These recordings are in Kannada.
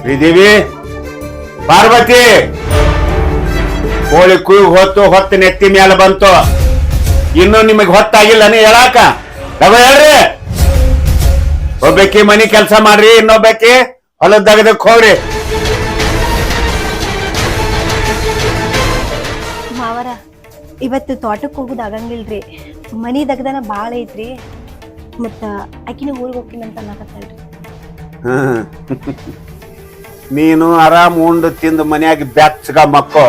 ಶ್ರೀದೇವಿ ಪಾರ್ವತಿ! ಕೋಳಿ ಕುಯ್ ಹೊತ್ತು ಹೊತ್ತು ನೆತ್ತಿ ಮೇಲೆ ಬಂತು. ಇನ್ನು ನಿಮಗೆ ಹೊತ್ತಾಗಿಲ್ಲ ನೀ ಹೇಳಾಕ? ತಗೋ ಹೇಳ್ರಿ. ಒಬ್ಬಾಕಿ ಮನಿ ಕೆಲಸ ಮಾಡ್ರಿ ಇನ್ನೊಬ್ಬಾಕಿ ಹೊಲದ ದಗದಕ್ ಹೋಗ್ರಿ. ಮಾವರ ಇವತ್ತು ತೋಟಕ್ಕೆ ಹೋಗುದು ಆಗಂಗಿಲ್ರಿ. ಮನಿ ದಗದನ ಭಾಳ ಐತ್ರಿ. ಮತ್ತ ಆಕಿನ ಊರಿಗೆ ಹೋಗ್ತೀನಂತ ಅನ್ನಕತ್ತಲ್ರಿ ಹ್ಮ್. ನೀನು ಆರಾಮ್ ಉಂಡು ತಿಂದು ಮನ್ಯಾಗ ಬೆಚ್ಚಗ ಮಕ್ಕೋ.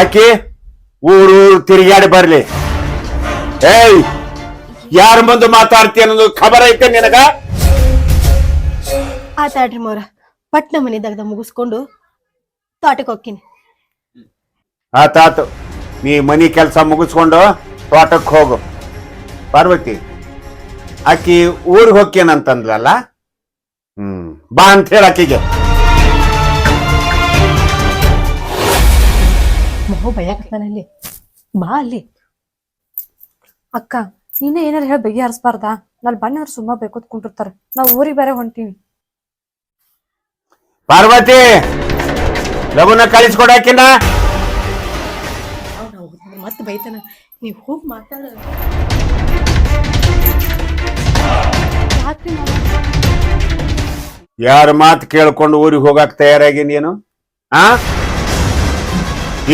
ಆಕಿ ಊರು ತಿರುಗಾಡಿ ಬರ್ಲಿ. ಏಯ್ ಯಾರ ಬಂದು ಮಾತಾಡ್ತೀಯ ಅನ್ನೋದು ಖಬರ್ ಐತೆ ನಿನಗ? ಆತಾಡ್ರಿ ಮೋರ ಪಟ್ನ ಮನಿ ದಗದ ಮುಗಿಸ್ಕೊಂಡು ತೋಟಕ್ಕೆ ಹೋಗ್ತೀನಿ. ಆತಾತು ನೀ ಮನಿ ಕೆಲಸ ಮುಗಿಸ್ಕೊಂಡು ತೋಟಕ್ಕೆ ಹೋಗು. ಪಾರ್ವತಿ ಆಕಿ ಊರಿಗೆ ಹೋಗ್ಕೇನಂತಂದ್ಲಲ್ಲ ಹ್ಮ್. ಬಾ ಅಂತ ಹೇಳ ಆಕಿಗೆ ಮಗು ಭಯಕತ್ತಾನಲ್ಲಿ ಬಾ ಅಲ್ಲಿ. ಅಕ್ಕ ನೀನೇ ಏನಾರ ಹೇಳಿ ಬಗೆಹರಿಸ್ಬಾರ್ದಾ ನಲ್ಲಿ ಬಣ್ಣ ಸುಮ್ಮ ಬೇಕೋತ್ ಕುಂಟಿರ್ತಾರ. ನಾವು ಊರಿಗೆ ಬೇರೆ ಹೊಂಟೀವಿ. ಪಾರ್ವತಿ ಲಗುನ ಕಳಿಸ್ಕೊಡಾಕಿನ ಮತ್ತೆ ಬೈತಾನ. ನೀವು ಹೋಗಿ ಮಾತಾಡ ಯಾಕ್ರಿ ಮಾವ? ಯಾರ ಮಾತು ಕೇಳ್ಕೊಂಡು ಊರಿಗೆ ಹೋಗಕ್ ತಯಾರಾಗಿ ನೀನು? ಆ?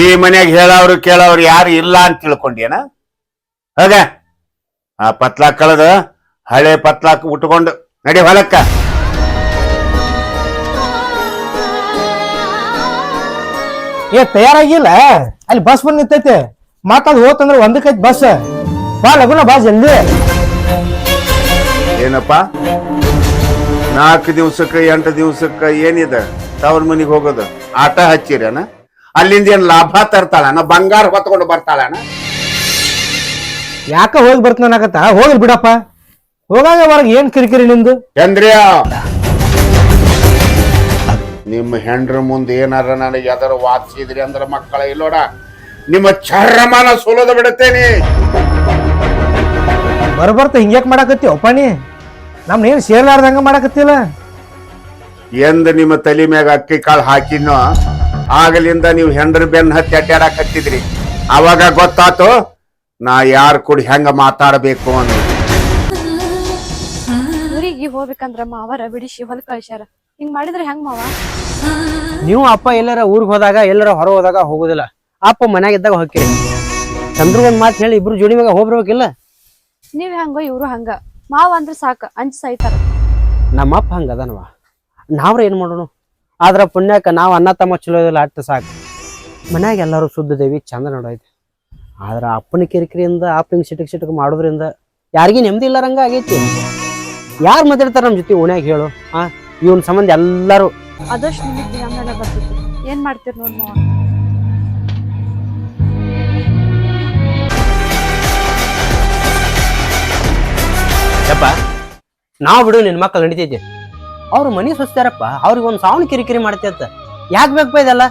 ಈ ಮನೆಯಾಗ ಹೇಳವ್ರು ಕೇಳವ್ರು ಯಾರು ಇಲ್ಲ ಅಂತ ತಿಳ್ಕೊಂಡೇನ ಹೋಗ. ಆ ಪತ್ಲಾಕ್ ಕಳೆದ ಹಳೆ ಪತ್ಲಾಕ್ ಉಟ್ಕೊಂಡು ನಡಿ ಹೊಲಕ್ಕ. ಏ ತಯಾರಾಗಿಲ್ಲ? ಅಲ್ಲಿ ಬಸ್ ಬಂದ್ ನಿಂತೈತೆ. ಮಾತಾಡ್ ಹೋತಂದ್ರ ಒಂದಕ್ಕೈತಿ ಬಸ್ ಬಾ ಲಗುನ ಬಾ ಜಲ್ದಿ. ಏನಪ್ಪ? ನಾಲ್ಕು ದಿವ್ಸಕ್ಕ ಎಂಟು ದಿವ್ಸಕ್ಕ ಏನಿದೆ? ತವ್ರ ಮನಿಗೆ ಹೋಗೋದು. ಆಟ ಹಚ್ಚಿರೇನ? ಅಲ್ಲಿಂದ ಏನ್ ಲಾಭ ತರ್ತಾಳನ? ಬಂಗಾರ ಹೊತ್ಕೊಂಡು ಬರ್ತಾಳನ? ಯಾಕ ಹೋಗಿ ಬರ್ತಾನಾಗತ್ತ ಹೋಗಿ ಬಿಡಪ್ಪ. ಹೋಗಾಗ ಹೊರಗೆ ಏನ್ ಕಿರಿಕಿರಿ ನಿಂದು? ಚಂದ್ರಿಯ! ನಿಮ್ಮ ಹೆಂಡ್ರ ಮುಂದೆ ಏನಾರ ನನಗೆ ಯಾವ್ದಾರ ವಾದಿಸಿದ್ರಿ ಅಂದ್ರೆ ಮಕ್ಕಳ ಇಲ್ಲೋಡ. ನಿಮ್ಮ ಚರ್ಮನ ಸುಲದ ಬಿಡುತ್ತೇನೆ. ಬರಬರ್ತ ಹಿಂಗ್ಯಾಕ್ ಮಾಡಾಕತ್ತಿ ಒಪ್ಪಣಿ? ನಮ್ನ ಏನ್ ಸೇರ್ಲಾರ್ದಂಗ ಮಾಡಕತ್ತಿಲ್ಲ? ಎಂದ ನಿಮ್ಮ ತಲೆ ಮ್ಯಾಗ ಅಕ್ಕಿ ಕಾಳು ಹಾಕಿನೋ ಆಗಲಿಂದ ನೀವು ಹೆಂಡ್ರ ಬೆನ್ನ ಹತ್ತಿ ಅಡ್ಡಾಡಕತ್ತಿದ್ರಿ ಅವಾಗ ಗೊತ್ತಾತು ನಾ ಯಾರ ಕೂಡ ಹೆಂಗ ಮಾತಾಡಬೇಕು ಅಂತ ಊರಿಗೆ ಹೋಗ್ಬೇಕಂದ್ರ ಮಾವರ ಬಿಡಿಸಿ ಹೊಲ ಕಳ್ಸ್ಯಾರ. ಹಿಂಗ್ ಮಾಡಿದ್ರೆ ಹೆಂಗ್ ಮಾವ? ನೀವು ಅಪ್ಪ ಎಲ್ಲರ ಊರಿಗೆ ಹೋದಾಗ ಎಲ್ಲರ ಹೊರ ಹೋದಾಗ ಹೋಗುದಿಲ್ಲ. ಅಪ್ಪ ಮನ್ಯಾಗ ಇದ್ದಾಗ ಚಂದ್ರ ಚಂದ್ರಗೊಂದ್ ಮಾತು ಹೇಳಿ ಇಬ್ರು ಜೋಡಿ ಮ್ಯಾಗ ಹೋಗ್ಬರ್ಬೇಕಿಲ್ಲ? ನೀವ್ ಹಂಗ ಇವ್ರು ಹಂಗ. ಮಾವ ಅಂದ್ರೆ ಸಾಕ ಅಂಜ್ ಸಾಯ್ತಾರ. ನಮ್ಮ ಅಪ್ಪ ಹಂಗ ಅದನವ ನಾವ್ರ ಏನ್ ಮಾಡೋಣ? ಆದ್ರ ಪುಣ್ಯಕ್ಕ ನಾವು ಅನ್ನ ತಮ್ಮ ಚಲೋ ಇದಿಲ್ಲ ಅಟ್ಟ ಸಾಕು. ಮನ್ಯಾಗ ಎಲ್ಲರೂ ಶುದ್ಧ ದೇವಿ ಚಂದ ನೋಡೈತಿ ಆದ್ರ ಅಪ್ಪನ ಕಿರಿಕಿರಿಯಿಂದ ಅಪ್ಪ ಹಿಂಗ್ ಸಿಟಕ್ ಸಿಟಕ್ ಮಾಡೋದ್ರಿಂದ ಯಾರಿಗೂ ನೆಮ್ಮದಿ ಇಲ್ಲಾರಂಗ ಆಗೈತಿ. ಯಾರು ಮಾತಾಡ್ತಾರ ನಮ್ಮ ಜೊತೆ ಓಣ್ಯಾಗ ಹೇಳು ಆ? ಇವನ್ ಸಂಬಂಧ ಎಲ್ಲರೂ. ನಿಮಗ್ ಬರ್ತಿತ್ತು ಏನ್ ಮಾಡ್ತೀರಿ ನೋಡ್ ಮಾವ? ಯಪ್ಪ ನಾವು ಬಿಡು ನಿನ್ನ ಮಕ್ಕಳು ನಡಿತೈತಿ. ಅವ್ರು ಮನೆ ಸುಸ್ತಾರಪ್ಪ ಅವ್ರಿಗೆ ಒಂದು ಸಾವನ್ ಕಿರಿಕಿರಿ ಮಾಡ್ತೈತ ಯಾಕೆ ಬೇಕಪ್ಪ ಇದೆಲ್ಲ?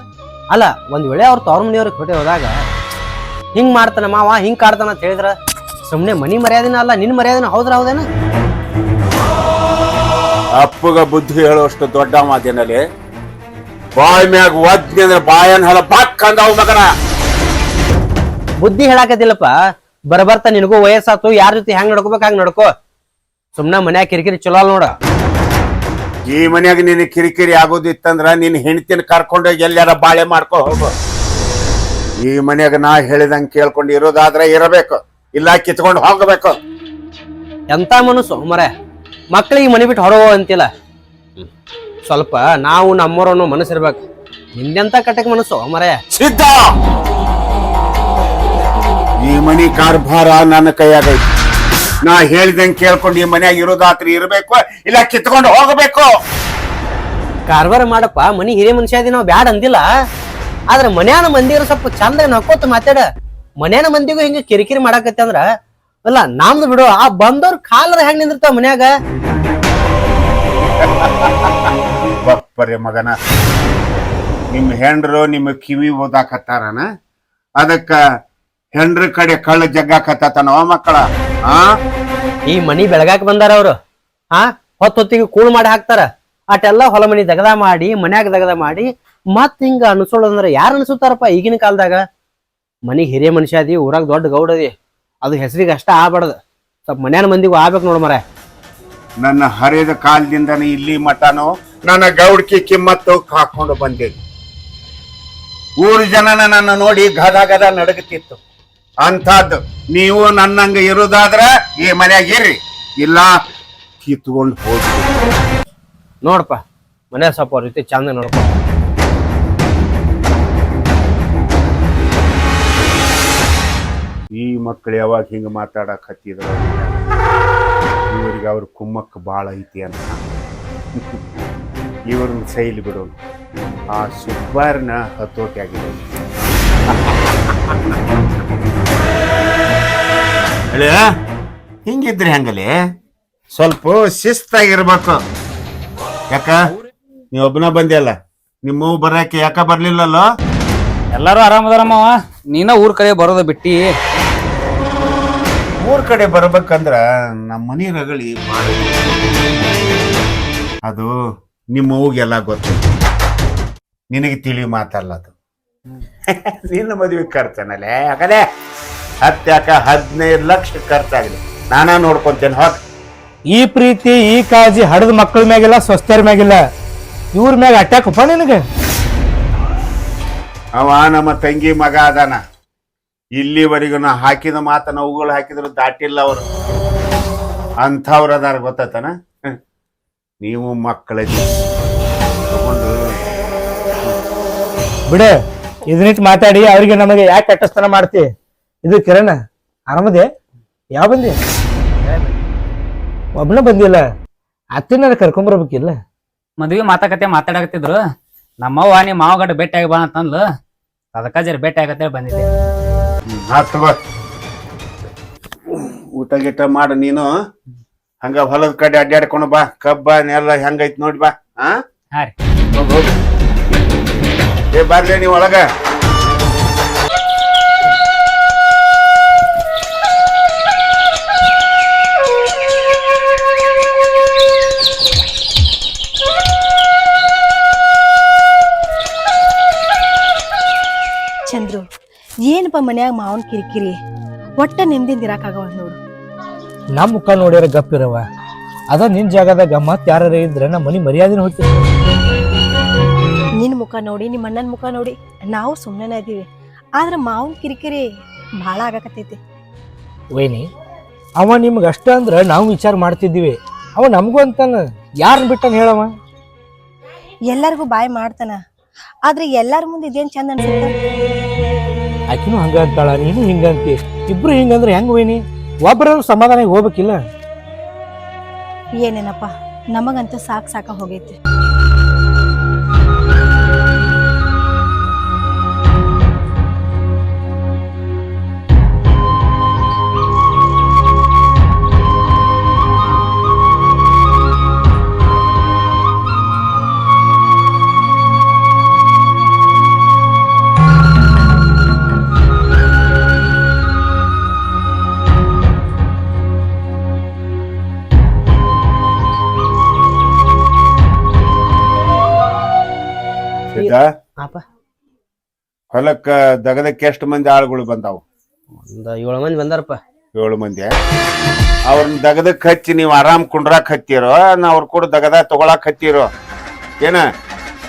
ಅಲ್ಲ ಒಂದು ವೇಳೆ ಅವ್ರ ತವ್ರ ಮನೆಯವ್ರಿಗೆ ಹೊಟ್ಟೆ ಹೋದಾಗ ಹಿಂಗೆ ಮಾಡ್ತಾನ ಮಾವ ಹಿಂಗೆ ಕಾಡ್ತಾನ ಅಂತ ಹೇಳಿದ್ರ ಸುಮ್ಮನೆ ಮನಿ ಮರ್ಯಾದೆನ ಅಲ್ಲ ನಿನ್ನ ಮರ್ಯಾದೆನ ಹೌದ್ರ ಹೌದೇನ? ಅಪ್ಪಗ ಬುದ್ಧಿ ಹೇಳುವಷ್ಟು ದೊಡ್ಡ ಮಾತಿನಲ್ಲಿ ಬಾಯ್ ಮ್ಯಾಗ ಒದ್ನಿ ಅಂದ್ರೆ ಬಾಯನ್ ಹಲ ಬಾಕ್ ಅಂದವ್ ಮಗನ. ಬುದ್ಧಿ ಹೇಳಾಕತಿಲ್ಲಪ್ಪ ಬರಬರ್ತ ನಿನಗೂ ವಯಸ್ಸಾತು ಯಾರ ಜೊತೆ ಹೆಂಗ್ ನಡ್ಕೋಬೇಕು ಹಂಗ್ ನಡ್ಕೋ. ಸುಮ್ನೆ ಮನ್ಯಾಗ ಕಿರಿಕಿರಿ ಚಲೋ ಅಲ್ಲ ನೋಡ. ಈ ಮನ್ಯಾಗ ನಿನ್ ಕಿರಿಕಿರಿ ಆಗೋದಿತ್ತಂದ್ರ ನಿನ್ ಹೆಂಡತಿನ ಕರ್ಕೊಂಡೋಗಿ ಎಲ್ಲಾರ ಬಾಳೆ ಮಾಡ್ಕೊ ಹೋಗು. ಈ ಮನ್ಯಾಗ ನಾ ಹೇಳಿದಂಗೆ ಕೇಳ್ಕೊಂಡು ಇರೋದಾದ್ರೆ ಇರಬೇಕು. ಇಲ್ಲ ಕಿತ್ಕೊಂಡು ಹೋಗಬೇಕು. ಎಂತ ಮನಸ್ಸು ಮರ? ಈ ಮನೆ ಬಿಟ್ಟು ಹೊರಗೋ ಅಂತಿಲ್ಲ. ಸ್ವಲ್ಪ ನಾವು ನಮ್ಮೂರನು ಮನಸ್ಸು ಇರ್ಬೇಕು. ನಿಂದೆಂತ ಕಟ್ಟಕ್ ಮನಸ್ಸು ಮರ? ಸಿದ್ಧ! ಈ ಮನಿ ಕಾರ್ಭಾರ ನನ್ನ ಕೈಯಾಗೈತಿ. ನಾ ಹೇಳಿದಂಗೆ ಕೇಳ್ಕೊಂಡು ಈ ಮನ್ಯಾಗ ಇರೋದಾತ್ರಿ ಇರಬೇಕು ಇಲ್ಲ ಕಿತ್ಕೊಂಡು ಹೋಗಬೇಕು. ಕಾರ್ಬಾರ ಮಾಡಪ್ಪ ಮನಿ ಹಿರಿಯ ಮನುಷ್ಯ ಅದಿ ನಾವು ಬ್ಯಾಡ ಅಂದಿಲ್ಲ. ಆದ್ರೆ ಮನ್ಯಾನ ಮಂದಿರು ಸ್ವಲ್ಪ ಚಂದ ನಕ್ಕೋತ ಮಾತಾಡ. ಮನ್ಯಾನ ಮಂದಿಗೂ ಹಿಂಗ ಕಿರಿಕಿರಿ ಮಾಡಾಕತ್ತೆ ಅಂದ್ರ ಅಲ್ಲ ನಮ್ದು ಬಿಡು ಆ ಬಂದವ್ರ ಕಾಲದ ಹೆಂಗ್ ನಿಂದಿರ್ತಾವ ಮನ್ಯಾಗ? ಬಪ್ಪರೆ ಮಗನ. ನಿಮ್ಮ ಹೆಂಡ್ರು ನಿಮ್ಮ ಕಿವಿ ಓದಾಕತ್ತಾರನ? ಅದಕ್ಕ ಹೆಂಡ್ರ ಕಡೆ ಕಳ್ಳ ಜಗ್ಗಾಕತ್ತಾತನವ ಮಕ್ಕಳ? ಆ? ಈ ಮನಿ ಬೆಳಗಾಕ್ ಬಂದಾರ ಅವ್ರು. ಹಾ ಹೊತ್ತ ಹೊತ್ತಿಗೆ ಕೂಳ್ ಮಾಡಿ ಹಾಕ್ತಾರ. ಅಟೆಲ್ಲ ಹೊಲ ಮನಿ ದಗದ ಮಾಡಿ, ಮನ್ಯಾಗ ದಗದ ಮಾಡಿ ಮತ್ ಹಿಂಗ ಅನ್ಸೋಳಂದ್ರ ಯಾರು ಅನ್ಸುತ್ತಾರಪ್ಪ ಈಗಿನ ಕಾಲದಾಗ? ಮನಿ ಹಿರಿಯ ಮನುಷ್ಯ ಅದಿ, ಊರಾಗ ದೊಡ್ಡ ಗೌಡ ಅದಿ. ಹೆಸರಿಗೆ ಅಷ್ಟ ಆಗ್ಬಾರ್ದು. ಸ್ವಲ್ಪ ಮನ್ಯಾನ ಮಂದಿಗೂ ಆಗ್ಬೇಕು ನೋಡ ಮರ ನನ್ನ ಹರಿದ ಕಾಲದಿಂದ ಇಲ್ಲಿ ಮಟನು ನನ್ನ ಗೌಡ್ಕಿ ಕಿಮ್ಮತ್ತು ಹಾಕೊಂಡು ಬಂದಿದ್ದು ಊರು ಜನನ ನನ್ನ ನೋಡಿ ಗದ ಗದ ನಡಗತಿತ್ತು. ಅಂಥದ್ದು. ನೀವು ನನ್ನಂಗ ಇರುದಾದ್ರೆ ಈ ಮನ್ಯಾಗ ಇರ್ರಿ. ಇಲ್ಲ ಕಿತ್ಕೊಂಡು ಹೋಗಿ. ನೋಡಪ್ಪ ಮನೆ ಸ್ವಲ್ಪ ಅವ್ರ ರೀತಿ ಚಂದ ನೋಡಪ್ಪ. ಈ ಮಕ್ಕಳು ಯಾವಾಗ ಹಿಂಗ ಮಾತಾಡಕ್ ಹತ್ತಿದ್ರು? ಇವರಿಗೆ ಅವ್ರ ಕುಮ್ಮಕ್ಕ ಭಾಳ ಐತಿ ಅಂತ. ಇವ್ರನ್ನ ಸೈಲಿ ಬಿಡೋನು ಆ ಸುಬ್ಬಾರನ ಹತೋಟಿ ಆಗಿದೆ ಅಳೆ ಹಿಂಗಿದ್ರೆ ಹೆಂಗಲಿ? ಸ್ವಲ್ಪ ಶಿಸ್ತಾಗಿರ್ಬೇಕು. ಯಾಕ? ನೀ ಒಬ್ಬನ ಬಂದಿಯಲ್ಲ ನಿಮ್ಮ ಬರಕ್ಕೆ ಯಾಕ ಬರ್ಲಿಲ್ಲಲ್ಲೋ? ಎಲ್ಲಾರು ಆರಾಮದಾರಮ್ಮ ನೀನ ಊರ್ ಕಡೆ ಬರೋದ ಬಿಟ್ಟಿ. ಊರ್ ಕಡೆ ಬರ್ಬೇಕಂದ್ರ ನಮ್ಮ ಮನಿ ರಗಳಿ ಬಾಳ ಅದು ನಿಮ್ಮ ಅವ್ಗೆಲ್ಲ ಗೊತ್ತು. ನಿನಗೆ ತಿಳಿ ಮಾತಲ್ಲ ಅದು. ನಿನ್ನ ಮದುವೆ ಖರ್ಚನಲ್ಲೇ ಯಾಕಲೆ ಹತ್ತು ಯಾಕ ಹದಿನೈದು ಲಕ್ಷ ಖರ್ಚಾಗಿದೆ. ನಾನಾ ನೋಡ್ಕೊಂತೇನೆ ಹೊರ ಈ ಪ್ರೀತಿ ಈ ಕಾಳಜಿ ಹಡದ ಮಕ್ಕಳ ಮ್ಯಾಗಿಲ್ಲ ಸ್ವಸ್ಥರ ಮ್ಯಾಗಿಲ್ಲ. ಇವ್ರ ಮ್ಯಾಗ ಬಾ ನಿನಗೆ? ಅವ ನಮ್ಮ ತಂಗಿ ಮಗ ಅದಾನ. ಇಲ್ಲಿವರೆಗೂ ನಾ ಹಾಕಿದ ಮಾತನ್ನ ಅವುಗಳು ಹಾಕಿದ್ರು ದಾಟಿಲ್ಲ ಅವರು. ಅಂಥವ್ರು ಅದಾರ ಗೊತ್ತಾತನ? ನೀವು ಮಕ್ಕಳ ಬಿಡು ಬಿಡ ಇದನ್ನಿಟ್ಟು ಮಾತಾಡಿ ಅವರಿಗೆ ನಮಗೆ ಯಾಕೆ ಕಟ್ಟಸ್ತನ ಮಾಡ್ತಿ? ಇದು ಕಿರಣ ಆರಾಮದೆ? ಯಾವ ಬಂದಿ? ಒಬ್ಬನ ಬಂದಿಲ್ಲ. ಅತ್ತಿನ ಕರ್ಕೊಂಬರ್ಬೇಕಿಲ್ಲ ಮದ್ವಿ ಮಾತಾಕತೆ ಮಾತಾಡಕತ್ತಿದ್ರು. ನಮ್ಮವ್ವ ನಿಮ್ಮ ಮಾವಗಡ್ಡ ಭೇಟಿ ಆಗಿ ಬಾ ಅಂತಂದ್ಲು. ಅದಕ್ಕ ಜರ ಭೇಟಿ ಆಗತ್ತೆ ಬಂದಿದ್ದೆ. ತಗೋ. ಊಟ ಗೀಟ ಮಾಡು ನೀನು. ಹಂಗ ಹೊಲದ ಕಡೆ ಅಡ್ಡಾಡ್ಕೊಂಡು ಬಾ. ಕಬ್ಬ ನೆಲ್ಲ ಹೆಂಗೈತ್ ನೋಡಿ ಬಾ ಹಾ ಹಾ ರೀ. ಹೋಗ್ ಹೋಗ್. ಏ ಬರ್ಲಿ ನೀವು ಒಳಗ. ಏನಪ್ಪ ಮನ್ಯಾಗ ಮಾವನ್ ಕಿರಿಕಿರಿ? ಒಟ್ಟ ನೆಮ್ಮದಿಯಿಂದ ಇರಾಕಾಗವ ನೋಡು. ನಮ್ಮ ಮುಖ ನೋಡ್ಯಾರ ಗಪ್ಪಿರವ ಅದ ನಿನ್ ಜಾಗದಾಗ ಮತ್ ಯಾರ ಇದ್ರೆ ನಮ್ಮ ಮನಿ ಮರ್ಯಾದೆ ಹೋಗ್ತಿ. ನಿನ್ ಮುಖ ನೋಡಿ ನಿಮ್ಮ ಅಣ್ಣನ ಮುಖ ನೋಡಿ ನಾವು ಸುಮ್ಮನೆ ಇದೀವಿ ಆದ್ರೆ ಮಾವನ್ ಕಿರಿಕಿರಿ ಭಾಳ ಆಗಕತ್ತೈತಿ. ವೈನಿ ಅವ ನಿಮ್ಗೆ ಅಷ್ಟ ಅಂದ್ರ ನಾವು ವಿಚಾರ ಮಾಡ್ತಿದ್ದೀವಿ. ಅವ ನಮಗೂ ಅಂತಾನ ಯಾರನ್ನ ಬಿಟ್ಟನ್ ಹೇಳವ? ಎಲ್ಲರಿಗೂ ಬಾಯ್ ಮಾಡ್ತಾನ. ಆದ್ರೆ ಎಲ್ಲರ ಮುಂದೆ ಇದೇನ್ ಚಂದ ಅನ್ಸುತ್ತ? ಆಕಿನೂ ಹಂಗ ಅಂತಾಳ, ನೀನು ಹಿಂಗಂತಿ ಇಬ್ರು ಹಿಂಗಂದ್ರೆ ಹೆಂಗ್ ವೈನಿ? ಒಬ್ಬರ ಸಮಾಧಾನ ಹೋಗ್ಬೇಕಿಲ್ಲ? ಏನೇನಪ್ಪ, ನಮಗಂತೂ ಸಾಕ್ ಸಾಕ ಹೋಗೈತಿ. ಅಪ್ಪ ಹೊಲಕ್ಕ ದಗದಕ್ಕೆ ಎಷ್ಟು ಮಂದಿ ಆಳುಗಳು ಬಂದಾವು? ಒಂದು ಏಳು ಮಂದಿ ಬಂದಾರಪ್ಪ. ಏಳು ಮಂದಿ ಅವ್ರನ್ನ ದಗದಕ್ ಹಚ್ಚಿ ನೀವು ಆರಾಮ್ ಕುಂಡ್ರಾಕ್ ಹತ್ತಿರೋ? ನಾ ಅವ್ರ ಕೂಡ ದಗದ ತಗೊಳಕ್ ಹತ್ತಿರೋ? ಏನ?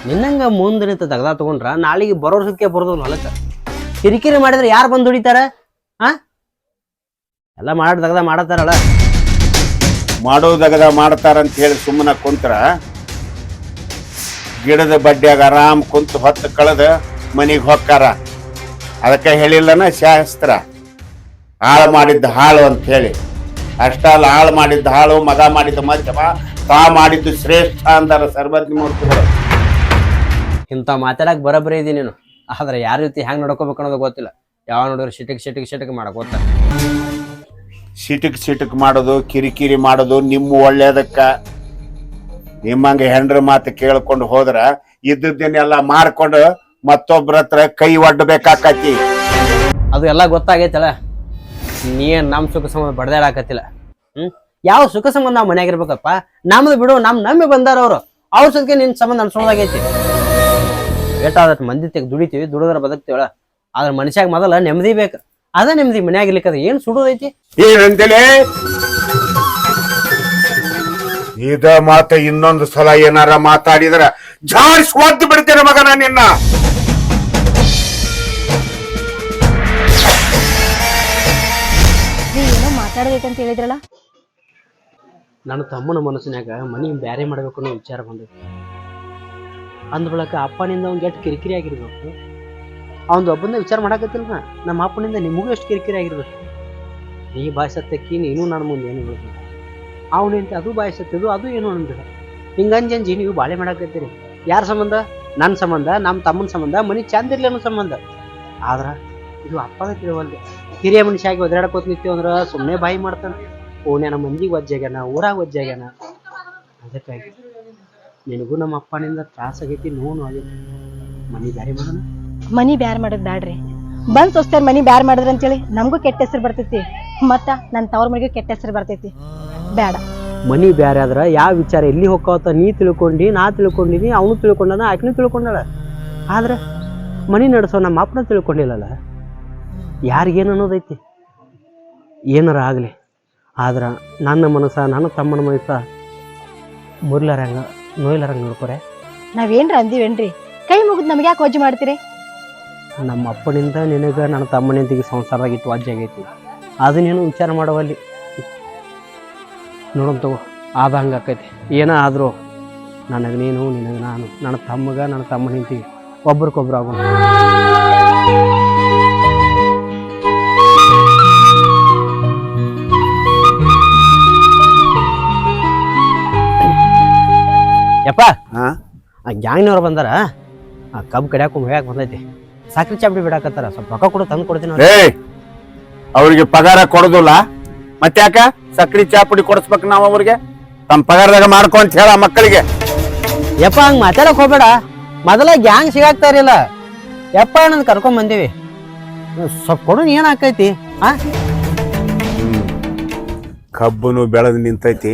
ನಿನ್ನಂಗ ಮುಂದಿನ ದಗದ ತಗೊಂಡ್ರ ನಾಳೆಗೆ ಬರೋ ವರ್ಷಕ್ಕೆ ಬರೋದು ಹೊಲಕ್ಕ? ಕಿರಿಕಿರಿ ಮಾಡಿದ್ರೆ ಯಾರು ಬಂದು ದುಡಿತಾರ? ಹಾ ಎಲ್ಲ ಮಾಡಿ ದಗದ ಮಾಡತ್ತಾರಲ್ಲ. ಮಾಡೋ ದಗದ ಮಾಡ್ತಾರಂತ ಹೇಳಿ ಸುಮ್ಮನ ಕುಂತ್ರ. ಗಿಡದ ಬಡ್ಡ್ಯಾಗ ಆರಾಮ್ ಕುಂತು ಹೊತ್ತು ಕಳೆದು ಮನೆಗೆ ಹೊಕ್ಕಾರ. ಅದಕ್ಕೆ ಹೇಳಿಲ್ಲನ ಶಾಸ್ತ್ರ. ಹಾಳು ಮಾಡಿದ್ದ ಹಾಳು ಅಂತ ಹೇಳಿ. ಅಷ್ಟಲ್ಲ ಹಾಳು ಮಾಡಿದ್ದ ಹಾಳು ಮಗ ಮಾಡಿದ್ದ ಮಧ್ಯಮ ತಾ ಮಾಡಿದ್ದು ಶ್ರೇಷ್ಠ ಅಂದಾರ ಸರ್ವಜ್ಞ ಮೂರ್ತಿಗಳು ಇಂಥ ಮಾತಾಡಕ್ ಬರಬರಿ ಇದೀನಿ ನೀನು. ಆದ್ರೆ ಯಾರ ರೀತಿ ಹೆಂಗ್ ನಡ್ಕೋಬೇಕು ಅನ್ನೋದು ಗೊತ್ತಿಲ್ಲ. ಯಾವ ನೋಡಿದ್ರೆ ಸಿಟಕ್ ಸಿಟಕ್ ಸಿಟಕ್ ಮಾಡಕ್ ಗೊತ್ತ. ಸಿಟಕ್ ಸಿಟಕ್ ಮಾಡೋದು ಕಿರಿಕಿರಿ ಮಾಡೋದು ನಿಮ್ಮ ಒಳ್ಳೇದಕ್ಕ. ನಿಮ್ಮಂಗ ಹೆಂಡ್ರ ಮಾತು ಕೇಳ್ಕೊಂಡು ಹೋದ್ರ ಇದ್ದದ್ದನ್ನೆಲ್ಲ ಮಾರ್ಕೊಂಡು ಮತ್ತೊಬ್ರ ಹತ್ರ ಕೈ ಒಡ್ಡಬೇಕಾಕತಿ ಅದು ಎಲ್ಲ ಗೊತ್ತಾಗೈತಲ್ಲ? ನೀನ್ ನಮ್ ಸುಖ ಸಂಬಂಧ ಬಡದಾಡಾಕತಿಲ್ಲ ಹ್ಮ್? ಯಾವ ಸುಖ ಸಂಬಂಧ ನಾವು ಮನ್ಯಾಗ ಇರ್ಬೇಕಪ್ಪ? ನಮ್ದು ಬಿಡು ನಮ್ ನಂಬಿ ಬಂದಾರ ಅವ್ರು. ಅವ್ರ ಸದ್ಕೆ ನಿನ್ ಸಂಬಂಧ ಅನ್ಸೋದಾಗೈತಿ. ಏಟಾದಟ್ ಮಂದಿ ತೆಗ್ ದುಡಿತೀವಿ ದುಡಿದ್ರ ಬದುಕ್ತೀವಳ ಆದ್ರ ಮನುಷ್ಯಾಗ ಮೊದಲ ನೆಮ್ಮದಿ ಬೇಕು. ಅದ ನೆಮ್ಮದಿ ಮನ್ಯಾಗ ಇರ್ಲಿಕ್ಕದ ಏನ್ ಸುಡೋದೈತಿ? ಏನಂತಲೇ ಇದ ಮಾತ ಇನ್ನೊಂದು ಸಲ ಏನಾರ ಮಾತಾಡಿದ್ರ ಜಾಡ್ಸ್ ಒದ್ದು ಬಿಡ್ತೇನೆ ನಾನು ನಿನ್ನ. ನೀವ್ ಏನೋ ಮಾತಾಡ್ಬೇಕಂತ ಹೇಳಿದ್ರಲ್ಲ? ನನ್ನ ತಮ್ಮನ ಮನಸ್ಸಿನಾಗ ಮನಿ ಬ್ಯಾರೆ ಮಾಡ್ಬೇಕು ಅನ್ನೋ ವಿಚಾರ ಬಂದೈತಿ. ಅಂದ ಬಳಕ ಅಪ್ಪನಿಂದ ಅವ್ನ್ ಎಷ್ಟು ಕಿರಿಕಿರಿ ಆಗಿರ್ಬೇಕು. ಅವನ್ ಒಬ್ಬಂದ ವಿಚಾರ ಮಾಡಕತ್ತಿಲ್ಲ ನಾ ನಮ್ಮ ಅಪ್ಪನಿಂದ ನಿಮಗೂ ಎಷ್ಟು ಕಿರಿಕಿರಿ ಆಗಿರ್ಬೇಕು. ನೀ ಬಾಯ್ಸತ್ತಕ್ಕಿ ನೀನು ನನ್ನ ಮುಂದೆ ಏನು ಹೇಳ್ಬೇಕು? ಅವನಿಂತ ಅದು ಬಾಯ್ ಅದು ಏನು ಅಂದಿಲ್ಲ ಹಿಂಗಂಜಂಜಿ ನೀವು ಬಾಳೆ ಮಾಡಾಕತ್ತೀರಿ. ಯಾರ ಸಂಬಂಧ? ನನ್ನ ಸಂಬಂಧ ನಮ್ಮ ತಮ್ಮನ ಸಂಬಂಧ, ಮನಿ ಅನ್ನೋ ಸಂಬಂಧ. ಆದ್ರೆ ಇದು ಅಪ್ಪನ ತಿಳುವಲ್ದೆ. ಹಿರಿಯ ಮನುಷ್ಯ ಆಗಿ ಒದರಾಡಕೋತ ನಿಂತೀವಿ ಅಂದ್ರೆ ಸುಮ್ಮನೆ ಬಾಯಿ ಮಾಡ್ತಾನೆ. ಓಣ್ಯಾನ ಮಂದಿಗೆ ಒಜ್ಜಾಗ್ಯಾನ, ಊರಾಗ ಒಜ್ಜಾಗ್ಯಾನ. ಅದಕ್ಕಾಗಿ ನಿನಗೂ ನಮ್ಮ ಅಪ್ಪನಿಂದ ತ್ರಾಸ ಆಗೈತಿ, ನೋವು ಆಗೈತಿ. ಮನಿ ಬ್ಯಾರೆ ಮಾಡೋಣ. ಮನಿ ಬ್ಯಾರ್ ಮಾಡೋದು ಬ್ಯಾಡ್ರಿ. ಬಂದ್ ಸೊಸ್ತಾರ ಮನಿ ಬ್ಯಾರ್ ಮಾಡಿದ್ರ ಅಂತೇಳಿ ನಮಗೂ ಕೆಟ್ಟ ಹೆಸರು ಬರ್ತೈತಿ. ಮತ್ತ ನನ್ನ ತವ್ರ ಮನೆಗೂ ಕೆಟ್ಟ ಹೆಸರು ಬರ್ತೈತಿ. ಬೇಡ. ಮನಿ ಬೇರೆ ಆದ್ರೆ ಯಾವ ವಿಚಾರ ಎಲ್ಲಿ ಹೋಗ್ತಾವತ್ತ ನೀ ತಿಳ್ಕೊಂಡಿ ನಾ ತಿಳ್ಕೊಂಡಿನಿ ಅವನು ತಿಳ್ಕೊಂಡನ ಆಕಿನೂ ತಿಳ್ಕೊಂಡಳ. ಆದ್ರೆ ಮನಿ ನಡೆಸೋ ನಮ್ಮ ಅಪ್ಪನ ತಿಳ್ಕೊಂಡಿಲ್ಲಲ್ಲ. ಯಾರಿಗೇನು ಅನ್ನೋದೈತಿ? ಏನಾರ ಆಗಲಿ. ಆದ್ರೆ ನನ್ನ ಮನಸ್ಸ ನನ್ನ ತಮ್ಮನ ಮನಸ್ಸ ಮುರ್ಲಾರಂಗ ನೋಯ್ಲಾರಂಗ ನೋಡ್ಕೊರೆ. ನಾವೇನ್ರ ಅಂದಿವೇನ್ರಿ? ಕೈ ಮುಗಿದ್ ನಮ್ಗೆ ಯಾಕೆ ವಜ್ಜು ಮಾಡ್ತೀರಿ? ನಮ್ಮ ಅಪ್ಪನಿಂದ ನಿನಗೆ ನನ್ನ ತಮ್ಮನಿಂದಿಗೆ ಸಂಸಾರದಾಗ ಇಟ್ಟು ವಾಜ್ಯ ಆಗೈತಿ. ಅದನ್ನೇನು ವಿಚಾರ ಮಾಡವಲ್ಲಿ? ನೋಡೋಣ ತಗೋ. ಆದ ಹಂಗೆ ಆಕೈತಿ. ಏನೇ ಆದರೂ ನನಗೆ ನೀನು ನಿನಗೆ ನಾನು ನನ್ನ ತಮ್ಮಗ ನನ್ನ ತಮ್ಮನಿಂತಿಗೆ ಒಬ್ರಿಗೊಬ್ರು ಆಗೋಣ. ಯಪ್ಪ ಹಾ? ಆ ಗ್ಯಾಂಗ್ನವ್ರು ಬಂದಾರ. ಆ ಕಬ್ಬು ಕಡಿಯಾಕ ಹೋಗ್ಯಾಕ ಬಂದೈತಿ. ಸಾಕ್ರಿ ಚಾಪಡಿ ಬಿಡಾಕತ್ತಾರ. ಸ್ವಲ್ಪ ರೊಕ್ಕ ಕೊಡು ತಂದು ಕೊಡ್ತೀನಿ ಅವ್ರಿಗೆ. ಪಗಾರ ಕೊಡೋದಿಲ್ಲ. ಮತ್ತ್ಯಾಕ? ಸಕ್ರಿ ಚಾಪುಡಿ ಕೊಡಿಸ್ಬೇಕು ನಾವು ಅವ್ರಿಗೆ. ತಮ್ಮ ಪಗಾರದಾಗ ಮಾಡ್ಕೊಂತ ಹೇಳ ಮಕ್ಕಳಿಗೆ. ಯಪ್ಪ ಹಂಗ ಮಾತಾಡಕ್ ಹೋಗ್ಬೇಡ. ಮೊದಲ ಗ್ಯಾಂಗ್ ಸಿಗಾಕ್ತಾ ಇರಲಿಲ್ಲ. ಯಪ್ಪ ಅಣ್ಣ ಕರ್ಕೊಂಡ್ ಬಂದೀವಿ. ಸ್ವಲ್ಪ ಕೊಡು ಏನ್ ಆಕೈತಿ? ಆ? ಕಬ್ಬುನು ಬೆಳೆದು ನಿಂತೈತಿ.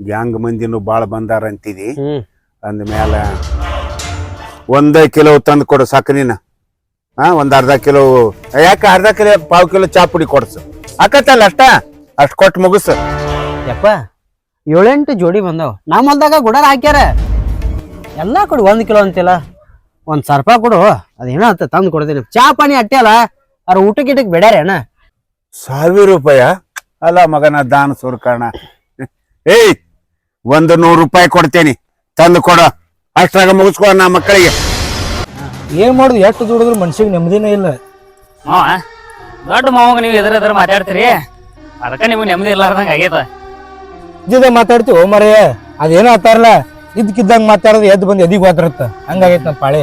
ಗ್ಯಾಂಗ್ ಮಂದಿನು ಬಾಳ ಬಂದಾರ ಅಂತಿದಿ. ಹ್ಮ್. ಅಂದ್ಮೇಲೆ ಒಂದೇ ಕಿಲೋ ತಂದು ಕೊಡು ಸಕ್ರಿನ ಹಾ ಒಂದ್ ಅರ್ಧ ಕಿಲೋ ಯಾಕೆ ಅರ್ಧ ಕಿಲೋ ಪಾವು ಕಿಲೋ ಚಾಪುಡಿ ಕೊಡ್ಸು. ಆಕತ್ತಲ್ಲ ಅಷ್ಟ? ಅಷ್ಟ್ ಕೊಟ್ಟು ಮುಗಿಸ್. ಯಪ್ಪ ಏಳೆಂಟು ಜೋಡಿ ಬಂದವ. ನಮ್ಮ ಹೊಲ್ದಾಗ ಗುಡಾರ ಹಾಕ್ಯಾರ. ಎಲ್ಲ ಕೊಡು ಒಂದು ಕಿಲೋ ಅಂತಿಲ್ಲ. ಒಂದು ಸರ್ಪ ಕೊಡು ಅದೇನೋ ಅಂತ ತಂದು ಕೊಡ್ತೀನಿ. ಚಾ ಪಾನಿ ಅಟ್ಟೆ ಅಲ್ಲ ಅವ್ರ ಊಟ ಗಿಟಕ್ ಬೇಡ್ಯಾರೇನ ಸಾವಿರ ರೂಪಾಯ? ಅಲ್ಲ ಮಗನ ದಾನ ಸುರ್ಕಣ ಏಯ್ ಒಂದು ನೂರು ರೂಪಾಯಿ ಕೊಡ್ತೇನೆ. ತಂದು ಕೊಡು. ಅಷ್ಟ್ರಾಗ ಮುಗಿಸ್ಕೊ ನಾ ಮಕ್ಕಳಿಗೆ. ಏನ್ ಮಾಡುದು? ಎಷ್ಟು ದುಡಿದ್ರು ಮನ್ಸಿಗೆ ನೆಮ್ಮದಿನೇ ಇಲ್ಲ. ಹಾ ದೊಡ್ಡ ಮಾವಾಗ ನೀವು ಎದುರು ಎದುರು ಮಾತಾಡ್ತೀರಿ? ಅದಕ್ಕ ನಿಮ್ಗೆ ನೆಮ್ಮದಿ ಇರ್ಲಾರ್ದಂಗ ಆಗೈತ ಇದ್ದಿದ್ದ ಮಾತಾಡ್ತೀವಿ ಓ ಮರೆಯ ಅದೇನೋ ಆತಾರಲ್ಲ ಇದ್ಕಿದ್ದಂಗ ಮಾತಾಡೋದು ಎದ್ದು ಬಂದು ಎದಿಗೆ ಹೋದ್ರತ್ತ ಹಂಗಾಗೈತ್ ನಮ್ಮ ಪಾಳೆ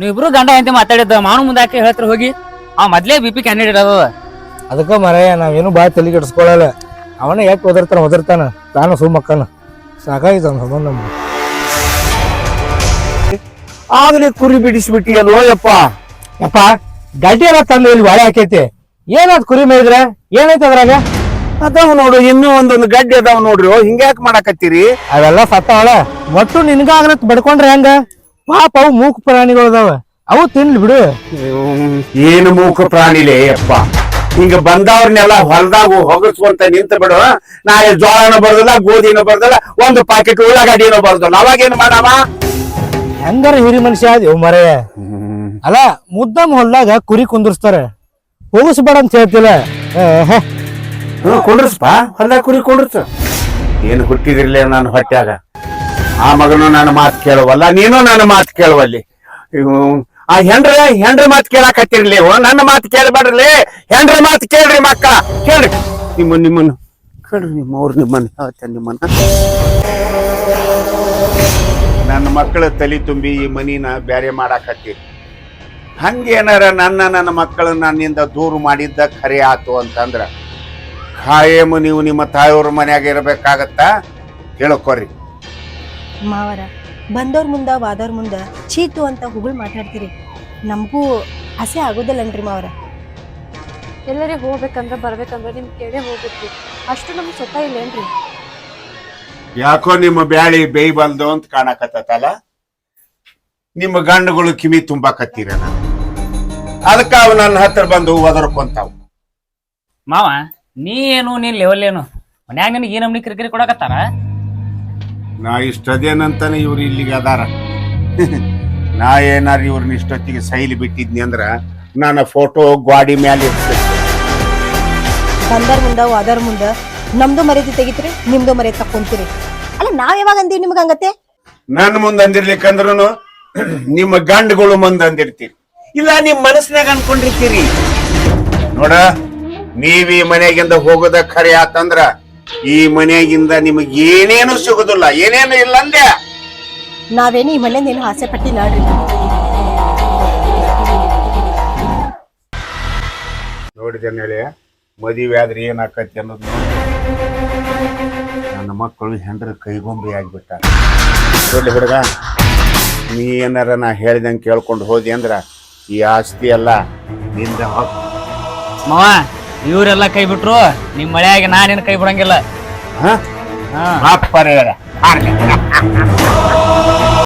ನೀವಿಬ್ರು ಗಂಡ ಎಂತ ಮಾತಾಡಿದ್ದ ಮಾವನ ಮುಂದೆ ಹಾಕಿ ಹೇಳ್ತಾರೆ ಹೋಗಿ. ಆ ಮೊದ್ಲೇ ಬಿ ಪಿ ಕ್ಯಾಂಡಿಡೇಟ್ ಅದ. ಅದಕ್ಕ ಮರೆಯ ನಾವೇನು ಭಾಳ ತಲೆ ಕೆಡಿಸ್ಕೊಳಲ್ಲ. ಅವನ ಯಾಕೆ ಒದರ್ತಾನ ಒದರ್ತಾನ ತಾನು ಸುಮ್ಮಕ್ಕನ ಸಾಕಾಗಿತ್ತು ಅವ್ನ ಸಂಬಂಧ ನಮ್ಗೆ ಆಗ್ಲೇ ಕುರಿ ಬಿಡಿಸ್ಬಿಟ್ಟಿಯಲ್ಲೋ ಯಪ್ಪ. ಯಪ್ಪ ಗಡ್ಡೆ ತಂದೆ ತಂದು ಇಲ್ಲಿ ಬಾಳೆ ಹಾಕೈತಿ. ಏನಾದ್ ಕುರಿ ಮೇಯ್ದ್ರೆ ಏನೈತೆ ಅದ್ರಾಗ? ಅದಾವ್ ನೋಡು ಇನ್ನೂ ಒಂದೊಂದು ಗಡ್ಡೆ ಅದಾವ್ ನೋಡ್ರಿ. ಹಿಂಗ್ಯಾಕ್ ಮಾಡಾಕತ್ತೀರಿ? ಅವೆಲ್ಲ ಸತ್ತಾವಳ ಒಟ್ಟು ನಿನ್ಗಾಗ್ರತ್ ಬಡ್ಕೊಂಡ್ರೆ ಹೆಂಗ? ಪಾಪ ಅವು ಮೂಕ ಪ್ರಾಣಿಗಳು ಅದಾವ ಅವು ತಿನ್ಲಿ ಬಿಡು. ಏನು ಮೂಕ ಪ್ರಾಣಿಲೇ ಅಪ್ಪ ಹಿಂಗ ಬಂದವ್ರನ್ನೆಲ್ಲ ಹೊಲದಾಗ ಹೊಗಸ್ಕೊಂತ ನಿಂತ ಬಿಡು. ನಾಳೆ ಜೋಳನೂ ಬರ್ದಲ್ಲ ಗೋಧಿನೂ ಬರ್ದಲ್ಲ ಒಂದು ಪಾಕೆಟ್ ಉಳ್ಳಾಗಡ್ಡಿನೂ ಬರ್ದಲ್ಲ. ಏನ್ ಮಾಡವ? ಹೆಂಗಾರ ಹಿರಿ ಮನುಷ್ಯ ಮರೆ. ಅಲ್ಲ ಮುದ್ದಮ್ ಹೊಲ್ದಾಗ ಕುರಿ ಕುಂದಿರ್ಸ್ತಾರ. ಹೋಗಿಸ್ಬೇಡ ಅಂತ ಹೇಳ್ತಿಲ್ಲ. ಕುಂಡ್ರಸ್ಪ. ಹೊಲ್ದಾಗ ಕುರಿ ಕುಂಡ್ರಸ್. ಏನು ಹುಟ್ಟಿದಿರ್ಲಿ ನಾನು ಹೊಟ್ಯಾಗ. ಆ ಮಗನು ನನ್ನ ಮಾತು ಕೇಳುವಲ್ಲ ನೀನು ನನ್ನ ಮಾತು ಕೇಳುವಲ್ಲಿ. ಇವು, ಆ ಹೆಂಡ್ರ ಹೆಂಡ್ರ ಮಾತು ಕೇಳಾಕತ್ತಿರ್ಲಿ ಓ ನನ್ನ ಮಾತು ಕೇಳಬೇಡ್ರಿ ಹೆಂಡ್ರ ಮಾತು ಕೇಳ್ರಿ ಮಕ್ಕಳ ಕೇಳ್ರಿ. ನಿಮ್ಮ ನಿಮ್ಮನ್ನು ಕೇಳ್ರಿ ನಿಮ್ಮ ಅವ್ರು ನಿಮ್ಮನ್ನ ಹೇಳ್ತೇನೆ ನಿಮ್ಮನ್ನ. ನನ್ನ ಮಕ್ಕಳ ತಲೆ ತುಂಬಿ ಈ ಮನಿನ ಬ್ಯಾರೆ ಮಾಡಾಕತ್ತೀರಿ ಹಂಗೇನಾರ ನನ್ನ ನನ್ನ ಮಕ್ಕಳು ನನ್ನಿಂದ ದೂರ ಮಾಡಿದ್ದ ಖರೆ ಆತು ಅಂತಂದ್ರ ಖಾಯಂ ನೀವು ನಿಮ್ಮ ತಾಯಿಯವ್ರ ಮನ್ಯಾಗ ಇರಬೇಕಾಗತ್ತಾ? ಹೇಳ್ಕೊರಿ ಮಾವರ ಬಂದವ್ರ ಮುಂದ ವಾದವ್ರ ಮುಂದ ಚೀತು ಅಂತ ಹುಗುಳ್ ಮಾತಾಡ್ತೀರಿ. ನಮಗೂ ಹಸೆ ಆಗೋದಿಲ್ಲನ್ರಿ ಮಾವರ. ಎಲ್ಲರೇ ಹೋಗ್ಬೇಕಂದ್ರೆ ಬರ್ಬೇಕಂದ್ರೆ ನಿಮ್ ಕೇಳೇ ಹೋಗ್ಬೇಕು. ಅಷ್ಟು ನಮ್ಗೆ ಸ್ವತಃ ಇಲ್ಲೇನ್ರಿ? ಯಾಕೋ ನಿಮ್ಮ ಬ್ಯಾಳಿ ಬೇಯ್ ಬಲ್ದು ಅಂತ ಕಾಣಕತ್ತಲ್ಲ ನಿಮ್ಮ ಗಂಡುಗಳು ಕಿವಿ ತುಂಬಾಕತ್ತೀರ ಅದಕ್ಕ ಅವ್ ನನ್ನ ಹತ್ರ ಬಂದು ಒದರ್ಕೊಂತಾವ ಮಾವ ನೀ ಏನು ನೀನ್ ಲೆವೆಲ್ ಏನು? ಮನ್ಯಾಗ ನಿನಗೆ ಈ ನಮ್ನಿ ಕಿರಿಕಿರಿ ಕೊಡಕತ್ತಾರ? ನಾ ಇಷ್ಟದೇನಂತಾನೆ ಇವ್ರು ಇಲ್ಲಿಗೆ ಅದಾರ. ನಾ ಏನಾರ ಇವ್ರನ್ನ ಇಷ್ಟೊತ್ತಿಗೆ ಸೈಲಿ ಬಿಟ್ಟಿದ್ನಿ ಅಂದ್ರ ನನ್ನ ಫೋಟೋ ಗ್ವಾಡಿ ಮ್ಯಾಲೆ ಇರ್ತೈತಿ ಬಂದರ್ ಮುಂದ ವಾದರ್ ಮುಂದ ನಮ್ದು ಮರ್ಯಾದೆ ತೆಗಿತ್ರಿ ನಿಮ್ದು ಮರ್ಯಾದೆ ತಕ್ಕೊಂತೀರಿ. ಅಲ್ಲ ನಾವ್ ಯಾವಾಗ ಅಂದೀವಿ ನಿಮ್ಗೆ ಹಂಗತ್ತೆ ನನ್ನ ಮುಂದೆ ಅಂದಿರ್ಲಿಕ್ಕಂದ್ರೂ ನಿಮ್ಮ ಗಂಡುಗಳು ಮುಂದೆ ಅಂದಿರ್ತೀರಿ. ಇಲ್ಲ ನಿಮ್ ಮನಸ್ಸಿನಾಗ ಅನ್ಕೊಂಡಿರ್ತೀರಿ. ನೋಡ ನೀವ್ ಈ ಮನೆಗಿಂದ ಹೋಗೋದ ಖರೆ ಆತಂದ್ರ ಈ ಮನೆಗಿಂದ ನಿಮಗ್ ಏನೇನು ಸಿಗುದಿಲ್ಲ ಏನೇನು ಇಲ್ಲ ಅಂದೆ. ನಾವೇನು ಈ ಮನೆ ನೀನು ಆಸೆ ಪಟ್ಟಿ ನೋಡ್ರಿ. ನೋಡಿದೆ ಹೇಳಿ ಮದುವೆ ಆದ್ರೆ ಏನಾಕತಿ ಅನ್ನೋದು ನೋಡಿ. ನನ್ನ ಮಕ್ಕಳು ಹೆಂಡ್ರ ಕೈಗೊಂಬೆ ಆಗ್ಬಿಟ್ಟಾರ. ನೋಡಿ ಹುಡುಗ ನೀ ಏನಾರ ನಾ ಹೇಳ್ದಂಗೆ ಕೇಳ್ಕೊಂಡು ಹೋದಿ ಅಂದ್ರ ಈ ಆಸ್ತಿ ಎಲ್ಲ ನಿಂದ ಮಾವ ಇವರೆಲ್ಲ ಕೈ ಬಿಟ್ರು ನಿಮ್ ಮಳೆಯಾಗಿ ನಾನೇನು ಕೈ ಬಿಡಂಗಿಲ್ಲ. ಹಾ? ಹಾ. ಅಪ್ಪರೇ